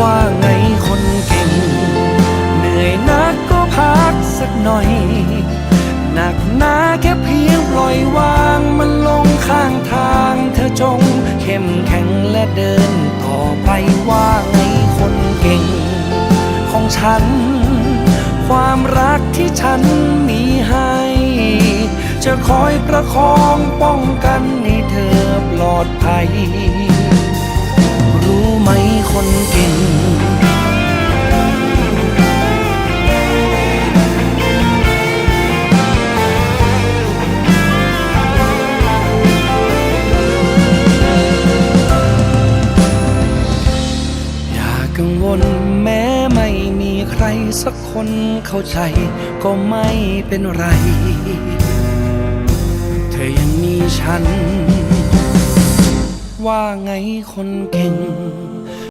ว่าไงคนเก่ง เหนื่อยนักก็พักสักหน่อย หนักหนาแค่เพียงปล่อยวางมันลงข้างทางเธอจง เข้มแข็งและเดินต่อไปว่าไงคนเก่ง ของฉัน ความรักที่ฉันมีให้ จะคอยประคองป้องกัน กังวลแม้ไม่มีใครสักคนเข้าใจก็ไม่เป็นไร เธอยังมีฉัน ว่าไงคนเก่ง